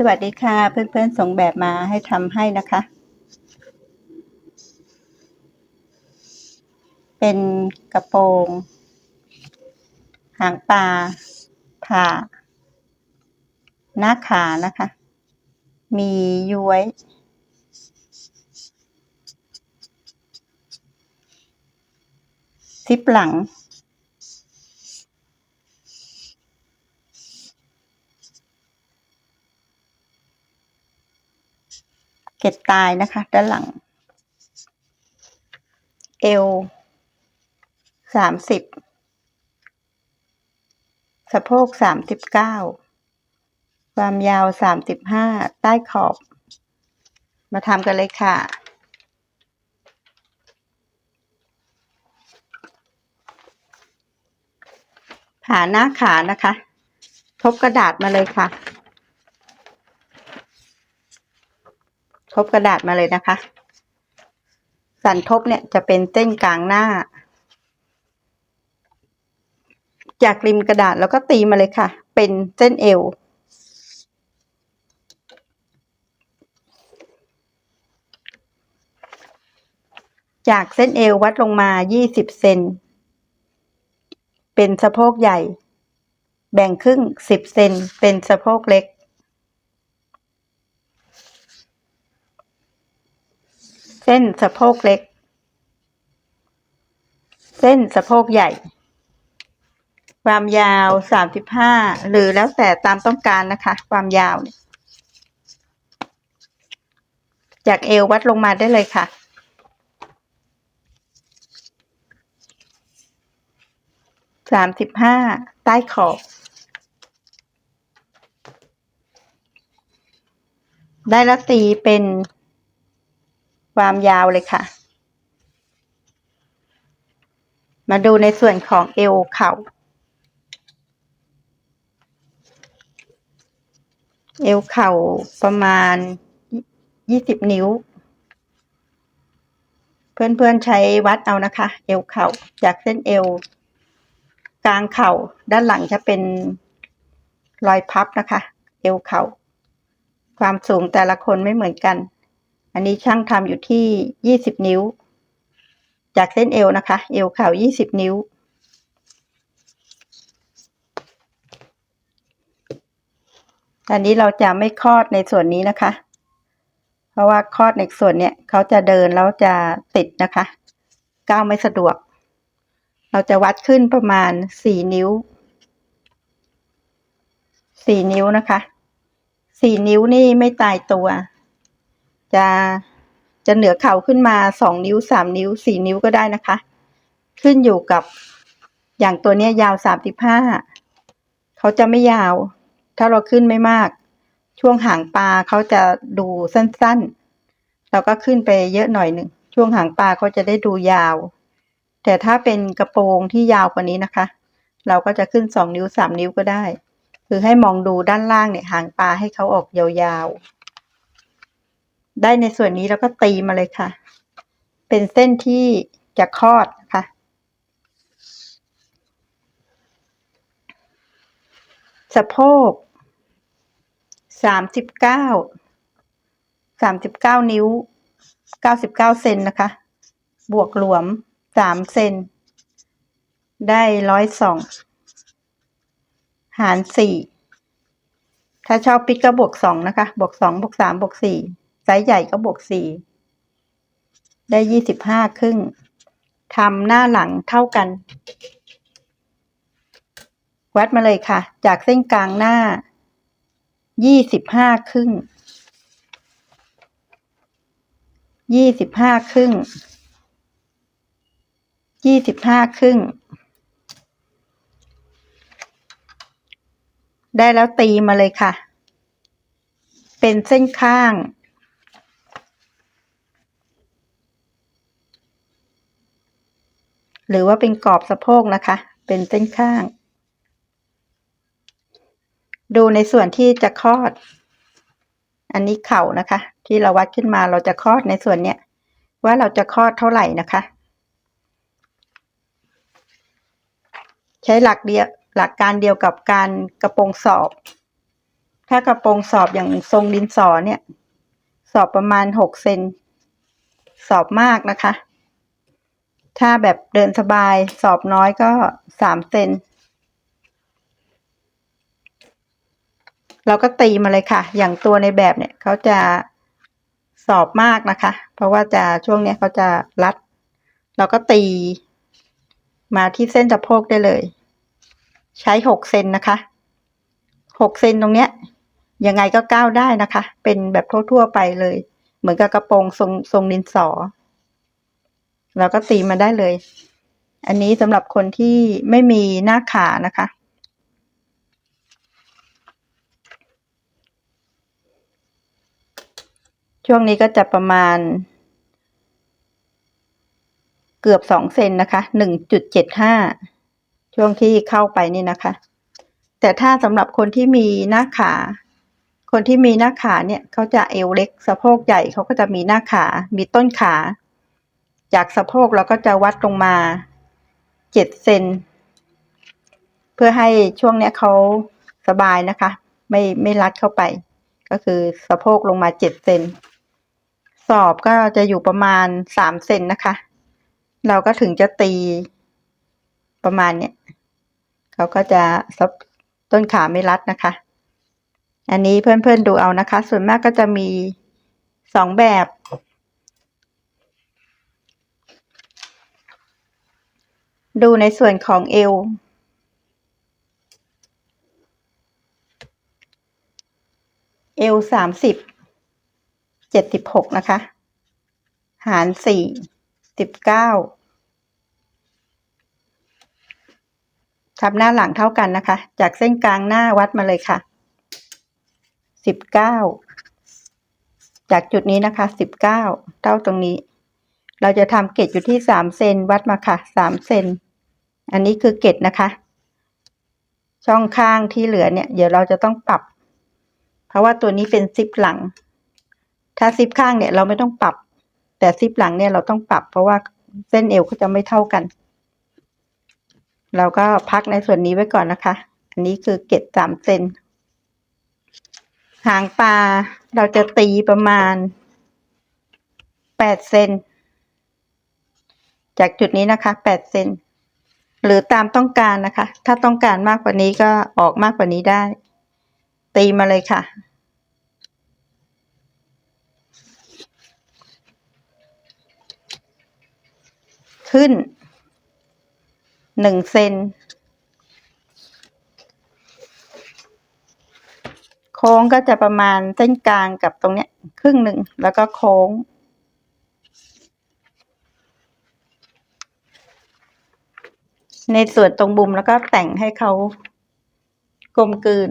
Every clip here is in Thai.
สวัสดีค่ะ เพื่อนๆส่งแบบมาให้ทำให้นะคะ เป็นกระโปรง หางปลาผ่า หน้าขานะคะ มีย้วย ซิปหลัง เกล็ดตายนะคะ ด้านหลัง เอวสามสิบสะโพกสามสิบเก้าความยาวสามสิบห้าใต้ขอบ มาทำกันเลยค่ะผ่าหน้าขานะคะ ทบกระดาษมาเลยค่ะ ทบกระดาษมาเลยนะคะ สันทบเนี่ยจะเป็นเส้นกลางหน้า จากริมกระดาษแล้วก็ตีมาเลยค่ะ เป็นเส้นเอวจากเส้นเอววัดลงมา 20 เซน เป็นสะโพกใหญ่ แบ่งครึ่ง 10 เซน เป็นสะโพกเล็ก เส้นสะโพกเล็ก เส้นสะโพกใหญ่ ความยาวสามสิบห้าหรือแล้วแต่ตามต้องการนะคะ ความยาว จากเอววัดลงมาได้เลยค่ะ สามสิบห้าใต้ขอบ ได้ล้วตีเป็น ความยาวเลยค่ะ มาดูในส่วนของเอวเข่า เอวเข่าประมาณยี่สิบนิ้ว เพื่อนๆใช้วัดเอานะคะ เอวเข่าจากเส้นเอว กลางเข่าด้านหลังจะเป็นรอยพับนะคะ เอวเข่า ความสูงแต่ละคนไม่เหมือนกัน อันนี้ช่างทำอยู่ที่ยี่สิบนิ้ว จากเส้นเอวนะคะ เอวเข่ายี่สิบนิ้ว อันนี้เราจะไม่คลอดในส่วนนี้นะคะ เพราะว่าคลอดในส่วนเนี้ยเขาจะเดินแล้วจะติดนะคะ ก้าวไม่สะดวก เราจะวัดขึ้นประมาณสี่นิ้วสี่นิ้วนะคะสี่นิ้วนี่ไม่ตายตัว จะจะเหนือเข่าขึ้นมาสองนิ้วสามนิ้วสี่นิ้วก็ได้นะคะ ขึ้นอยู่กับอย่างตัวเนี้ยยาวสามสิบห้าเขาจะไม่ยาว ถ้าเราขึ้นไม่มาก ช่วงหางปลาเขาจะดูสั้นๆ เราก็ขึ้นไปเยอะหน่อยหนึ่งช่วงหางปลาเขาจะได้ดูยาว แต่ถ้าเป็นกระโปรงที่ยาวกว่านี้นะคะ เราก็จะขึ้นสองนิ้วสามนิ้วก็ได้ คือให้มองดูด้านล่างเนี่ยหางปลาให้เขาออกยาวๆ ได้ในส่วนนี้แล้วก็ตีมาเลยค่ะ เป็นเส้นที่จะคลอดนะคะสะโพกสามสิบเก้าสามสิบเก้านิ้วเก้าสิบเก้าเซนนะคะ บวกหลวมสามเซนได้ร้อยสองหารสี่ถ้าชอบปิดก็บวกสองนะคะ บวกสองบวกสามบวกสี่ ไซส์ใหญ่ก็บวกสี่ได้ยี่สิบห้าครึ่งทำหน้าหลังเท่ากัน วัดมาเลยค่ะ จากเส้นกลางหน้ายี่สิบห้าครึ่งยี่สิบห้าครึ่งยี่สิบห้าครึ่ง ได้แล้วตีมาเลยค่ะ เป็นเส้นข้าง หรือว่าเป็นกรอบสะโพกนะคะ เป็นเส้นข้าง ดูในส่วนที่จะคลอด อันนี้เข่านะคะ ที่เราวัดขึ้นมาเราจะคลอดในส่วนเนี้ยว่าเราจะคลอดเท่าไหร่นะคะ ใช้หลักเดียวหลักการเดียวกับการกระโปรงสอบ ถ้ากระโปรงสอบอย่างทรงดินสอเนี่ย สอบประมาณหกเซนสอบมากนะคะ ถ้าแบบเดินสบายสอบน้อยก็สามเซนเราก็ตีมาเลยค่ะ อย่างตัวในแบบเนี่ยเขาจะสอบมากนะคะ เพราะว่าจะช่วงเนี้ยเขาจะรัด เราก็ตีมาที่เส้นสะโพกได้เลย ใช้หกเซนนะคะหกเซนตรงเนี้ยยังไงก็ก้าวได้นะคะ เป็นแบบทั่วๆไปเลย เหมือนกับกระโปรงทรงทรงดินสอ เราก็ตีมาได้เลย อันนี้สำหรับคนที่ไม่มีหน้าขานะคะ ช่วงนี้ก็จะประมาณ เกือบสองเซนนะคะหนึ่งจุดเจ็ดห้าช่วงที่เข้าไปนี่นะคะ แต่ถ้าสำหรับคนที่มีหน้าขาคนที่มีหน้าขาเนี่ยเขาจะเอวเล็กสะโพกใหญ่เขาก็จะมีหน้าขา มีต้นขา จากสะโพกเราก็จะวัดลงมาเจ็ดเซนเพื่อให้ช่วงเนี้ยเขาสบายนะคะ ไม่ไม่รัดเข้าไป ก็คือสะโพกลงมาเจ็ดเซนสอบก็จะอยู่ประมาณสามเซนนะคะ เราก็ถึงจะตีประมาณเนี้ยเขาก็จะต้นขาไม่รัดนะคะ อันนี้เพื่อนๆดูเอานะคะ ส่วนมากก็จะมีสองแบบ ดูในส่วนของเอว เอวสามสิบ เจ็ดสิบหกนะคะ หารสี่สิบเก้าทับหน้าหลังเท่ากันนะคะ จากเส้นกลางหน้าวัดมาเลยค่ะสิบเก้าจากจุดนี้นะคะสิบเก้าเท่าตรงนี้ เราจะทำเกตอยู่ที่สามเซนวัดมาค่ะสามเซน อันนี้คือเกตนะคะ ช่องข้างที่เหลือเนี่ย เดี๋ยวเราจะต้องปรับ เพราะว่าตัวนี้เป็นซิปหลัง ถ้าซิปข้างเนี่ยเราไม่ต้องปรับ แต่ซิปหลังเนี่ยเราต้องปรับ เพราะว่าเส้นเอวเขาจะไม่เท่ากัน เราก็พักในส่วนนี้ไว้ก่อนนะคะ อันนี้คือเกตสามเซนหางปลาเราจะตีประมาณแปดเซนจากจุดนี้นะคะแปดเซน หรือตามต้องการนะคะ ถ้าต้องการมากกว่านี้ก็ออกมากกว่านี้ได้ ตีมาเลยค่ะ ขึ้นหนึ่งเซนโค้งก็จะประมาณเส้นกลางกับตรงเนี้ยครึ่งหนึ่งแล้วก็โค้ง ในส่วนตรงบุมแล้วก็แต่งให้เขากลมกลืน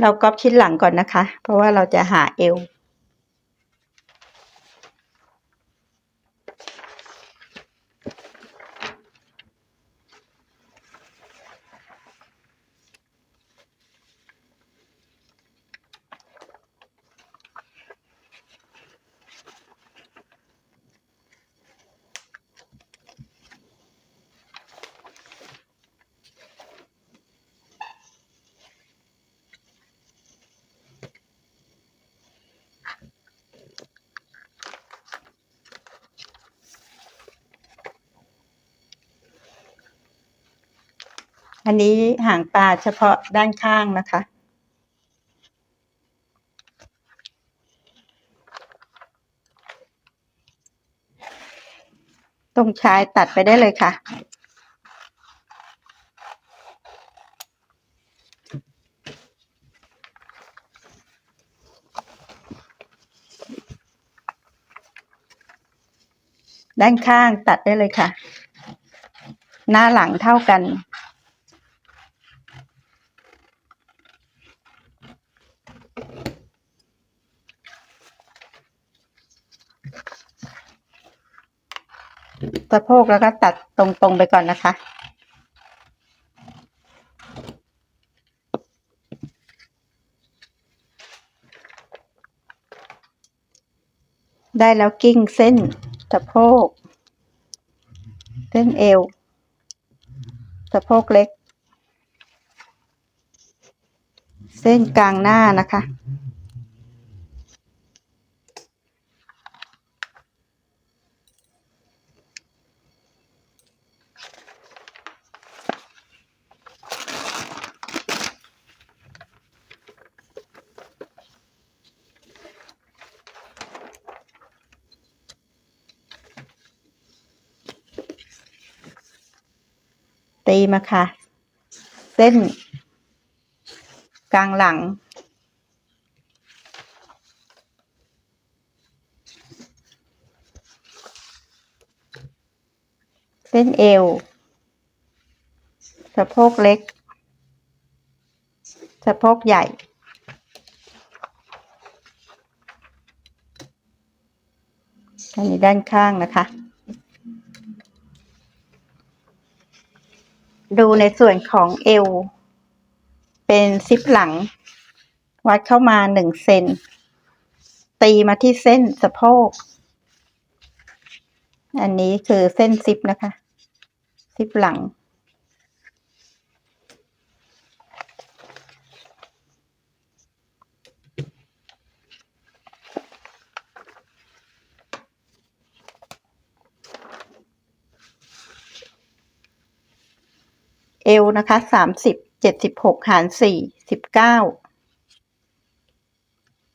เราก๊อปชิ้นหลังก่อนนะคะ เพราะว่าเราจะหาเอว อันนี้หางปลาเฉพาะด้านข้างนะคะ ตรงชายตัดไปได้เลยค่ะ ด้านข้างตัดได้เลยค่ะ หน้าหลังเท่ากัน สะโพกแล้วก็ตัดตรงๆไปก่อนนะคะ ได้แล้วกิ้งเส้นสะโพก เส้นเอว สะโพกเล็ก เส้นกลางหน้านะคะ มาค่ะ เส้น กลางหลัง เส้นเอว สะโพกเล็ก สะโพกใหญ่อันนี้ด้านข้างนะคะ ดูในส่วนของเอว เป็นซิปหลัง วัดเข้ามาหนึ่งเซนตีมาที่เส้นสะโพก อันนี้คือเส้นซิปนะคะ ซิปหลัง เอวนะคะสามสิบเจ็ดสิบหกหารสี่สิบเก้า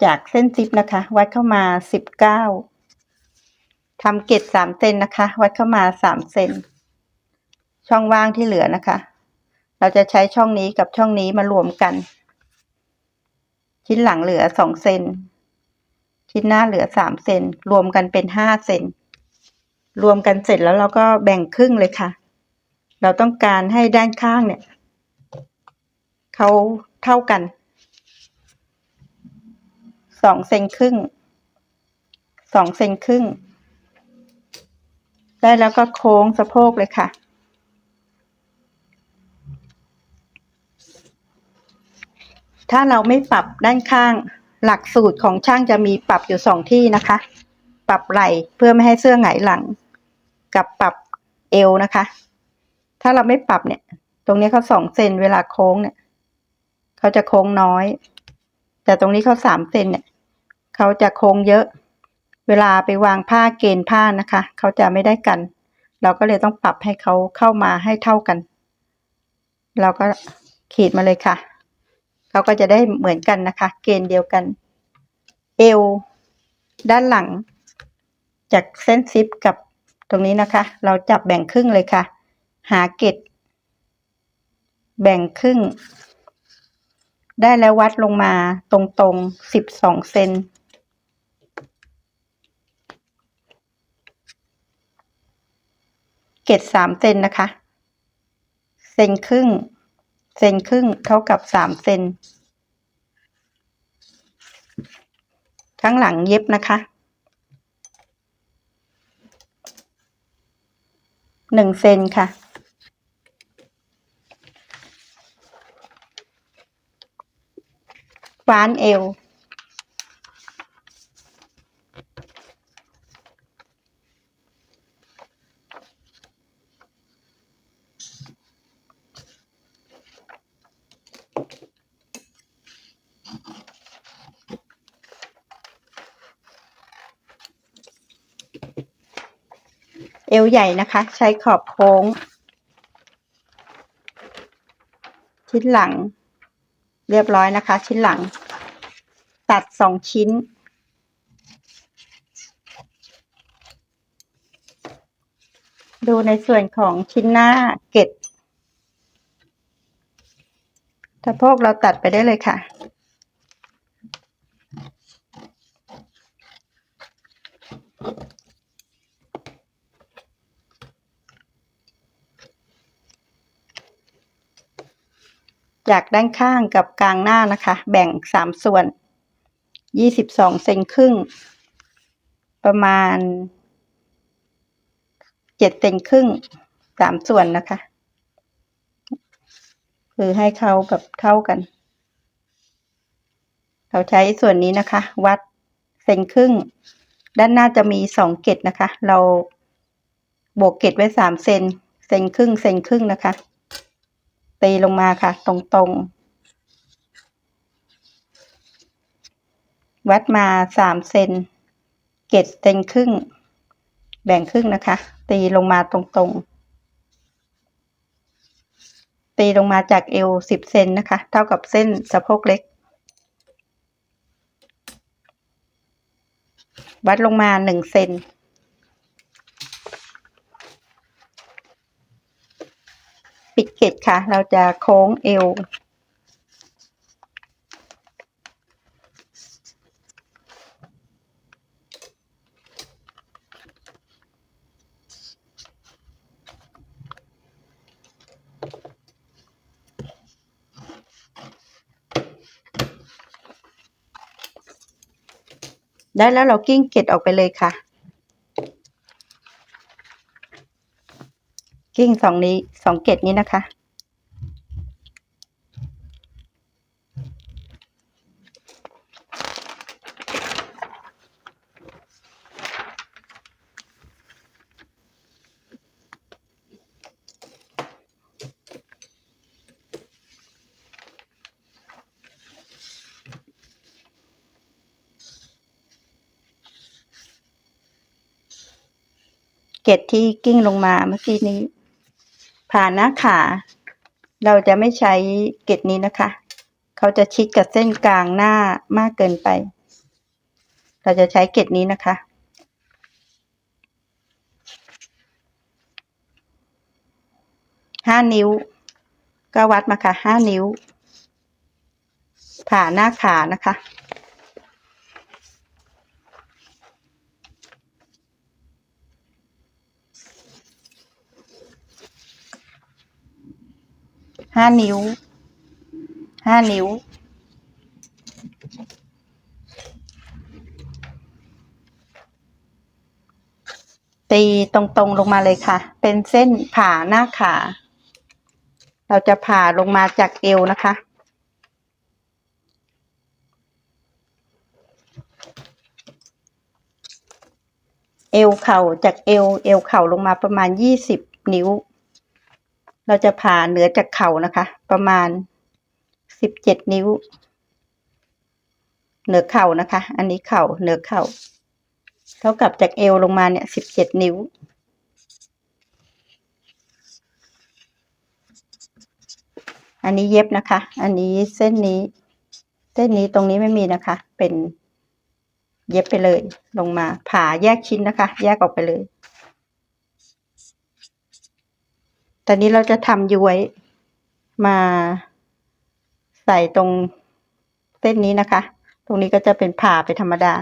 จากเส้นซิปนะคะ วัดเข้ามาสิบเก้าทำเกตสามเซนนะคะ วัดเข้ามาสามเซนช่องว่างที่เหลือนะคะ เราจะใช้ช่องนี้กับช่องนี้มารวมกัน ชิ้นหลังเหลือสองเซนชิ้นหน้าเหลือสามเซนรวมกันเป็นห้าเซนรวมกันเสร็จแล้วเราก็แบ่งครึ่งเลยค่ะ เราต้องการให้ด้านข้างเนี่ยเขาเท่ากันสองเซนครึ่งสองเซนครึ่ง ได้แล้วก็โค้งสะโพกเลยค่ะ ถ้าเราไม่ปรับด้านข้างหลักสูตรของช่างจะมีปรับอยู่สองที่นะคะ ปรับไหล่เพื่อไม่ให้เสื้อหงายหลัง กับปรับเอวนะคะ ถ้าเราไม่ปรับเนี่ย ตรงนี้เขาสองเซนเวลาโค้งเนี่ยเขาจะโค้งน้อย แต่ตรงนี้เขาสามเซนเนี่ยเขาจะโค้งเยอะ เวลาไปวางผ้าเกณฑ์ผ้านะคะเขาจะไม่ได้กัน เราก็เลยต้องปรับให้เขาเข้ามาให้เท่ากัน เราก็ขีดมาเลยค่ะเขาก็จะได้เหมือนกันนะคะ เกณฑ์เดียวกัน เอวด้านหลัง จากเส้นซิปกับตรงนี้นะคะ เราจับแบ่งครึ่งเลยค่ะ หาเกตแบ่งครึ่ง ได้แล้ววัดลงมาตรงๆสิบสองเซนเกตสามเซนนะคะ เซนครึ่ง เซนครึ่งเท่ากับสามเซนข้างหลังเย็บนะคะหนึ่งเซนค่ะ ฟ้านเอวเอวใหญ่นะคะ ใช้ขอบโค้ง ชิ้นหลัง เรียบร้อยนะคะ ชิ้นหลัง ตัดสองชิ้น ดูในส่วนของชิ้นหน้าเกตสะโพกเราตัดไปได้เลยค่ะ จากด้านข้างกับกลางหน้านะคะ แบ่งสามส่วนยี่สิบสองเซนครึ่ง ประมาณเจ็ดเซนครึ่งสามส่วนนะคะ คือให้เขาแบบเท่ากัน เราใช้ส่วนนี้นะคะ วัดเซนครึ่ง ด้านหน้าจะมีสองเกตนะคะ เราบวกเกตไว้สามเซนเซนครึ่งเซนครึ่งนะคะ ตีลงมาค่ะ ตรงๆ วัดมาสามเซนเกตเซนครึ่ง แบ่งครึ่งนะคะ ตีลงมาตรงๆ ตีลงมาจากเอวสิบเซนนะคะ เท่ากับเส้นสะโพกเล็ก วัดลงมาหนึ่งเซน ปิดเกตค่ะ เราจะโค้งเอว ได้แล้วเรากิ้งเกตออกไปเลยค่ะ กิ้งสองนี้สองเกตนี้นะคะ เกตที่กิ้งลงมาเมื่อกี้นี้ ผ่านหน้าขา เราจะไม่ใช้เกตนี้นะคะ เขาจะชิดกับเส้นกลางหน้ามากเกินไป เราจะใช้เกตนี้นะคะ ห้านิ้ว ก็วัดมาค่ะห้านิ้ว ผ่าหน้าขานะคะ ห้านิ้ว ห้านิ้ว ตีตรงๆลงมาเลยค่ะ เป็นเส้นผ่าหน้าขา เราจะผ่าลงมาจากเอวนะคะเอวเข่าจากเอวเอวเข่าลงมาประมาณยี่สิบนิ้ว เราจะผ่าเหนือจากเข่านะคะ ประมาณสิบเจ็ดนิ้ว เหนือเข่านะคะ อันนี้เข่าเหนือเข่า เท่ากับจากเอวลงมาเนี่ยสิบเจ็ดนิ้ว อันนี้เย็บนะคะ อันนี้เส้นนี้ เส้นนี้ตรงนี้ไม่มีนะคะ เป็นเย็บไปเลย ลงมา ผ่าแยกชิ้นนะคะ แยกออกไปเลย ตอนนี้เราจะทำย้วยมาใส่ตรงเส้นนี้นะคะ ตรงนี้ก็จะเป็นผ่าไปธรรมดา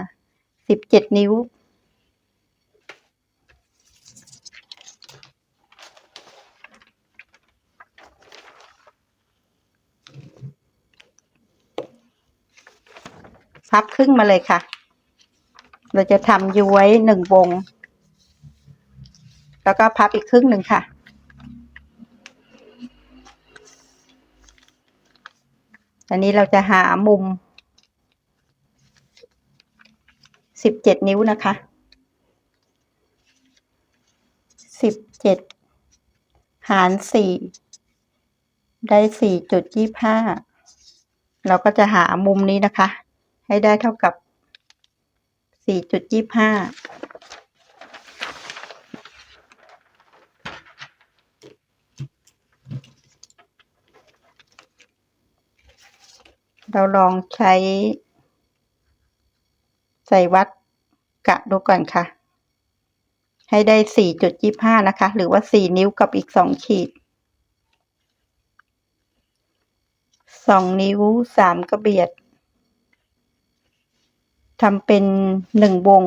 สิบเจ็ดนิ้ว พับครึ่งมาเลยค่ะ เราจะทำย้วยหนึ่งวง แล้วก็พับอีกครึ่งหนึ่งค่ะ อันนี้เราจะหามุมสิบเจ็ดนิ้วนะคะสิบเจ็ดหารสี่ได้สี่จุดยี่ห้าเราก็จะหามุมนี้นะคะ ให้ได้เท่ากับสี่จุดยี่ห้า เราลองใช้ ใส่วัดกะดูก่อนค่ะ ให้ได้สี่จุดยี่ห้านะคะ หรือว่าสี่นิ้วกับอีกสองขีดสองนิ้วสามกระเบียดทำเป็นหนึ่งวง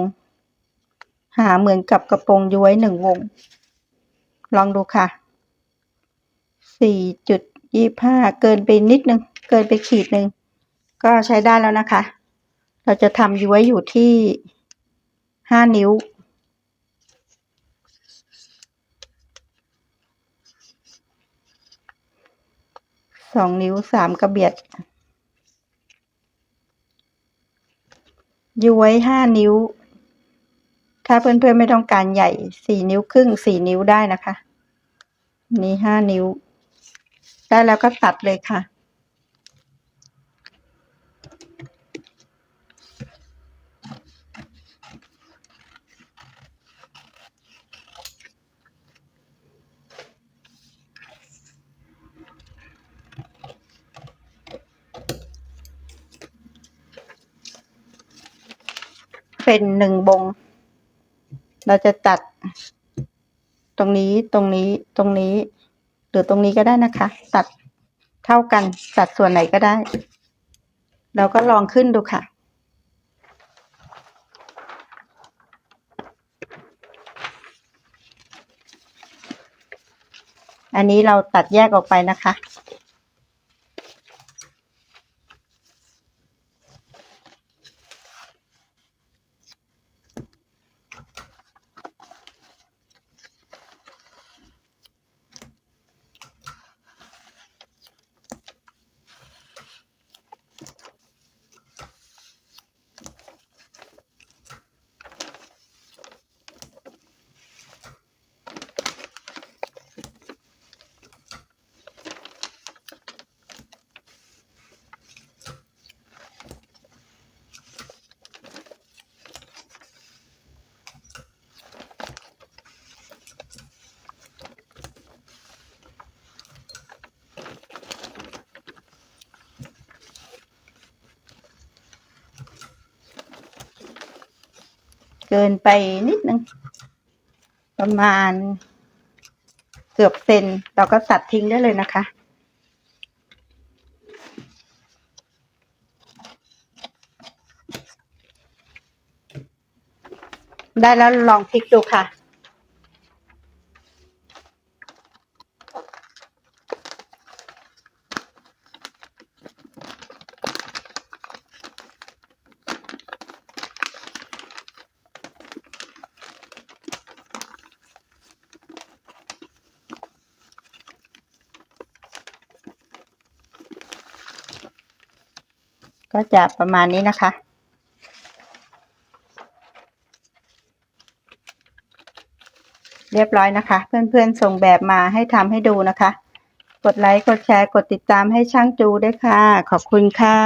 หาเหมือนกับกระโปรงย้วยหนึ่งวง ลองดูค่ะสี่จุดยี่ห้าเกินไปนิดนึง เกินไปขีดหนึ่ง ก็ใช้ได้แล้วนะคะ เราจะทำย้วยอยู่ที่ห้านิ้ว สองนิ้วสามกระเบียด ย้วยห้านิ้ว ถ้าเพื่อนๆไม่ต้องการใหญ่สี่นิ้วครึ่งสี่นิ้วได้นะคะ นี่ห้านิ้ว ได้แล้วก็ตัดเลยค่ะ เป็นหนึ่งบง เราจะตัด ตรงนี้ตรงนี้ตรงนี้ หรือตรงนี้ก็ได้นะคะ ตัดเท่ากันตัดส่วนไหนก็ได้ เราก็ลองขึ้นดูค่ะอันนี้เราตัดแยกออกไปนะคะ กินไปนิดนึง ประมาณเกือบเซนเราก็ตัดทิ้งได้เลยนะคะ ได้แล้วลองพลิกดูค่ะ ก็จะประมาณนี้นะคะ เรียบร้อยนะคะ เพื่อนๆส่งแบบมาให้ทำให้ดูนะคะ กดไลค์ กดแชร์ กดติดตามให้ช่างจูด้วยค่ะ ขอบคุณค่ะ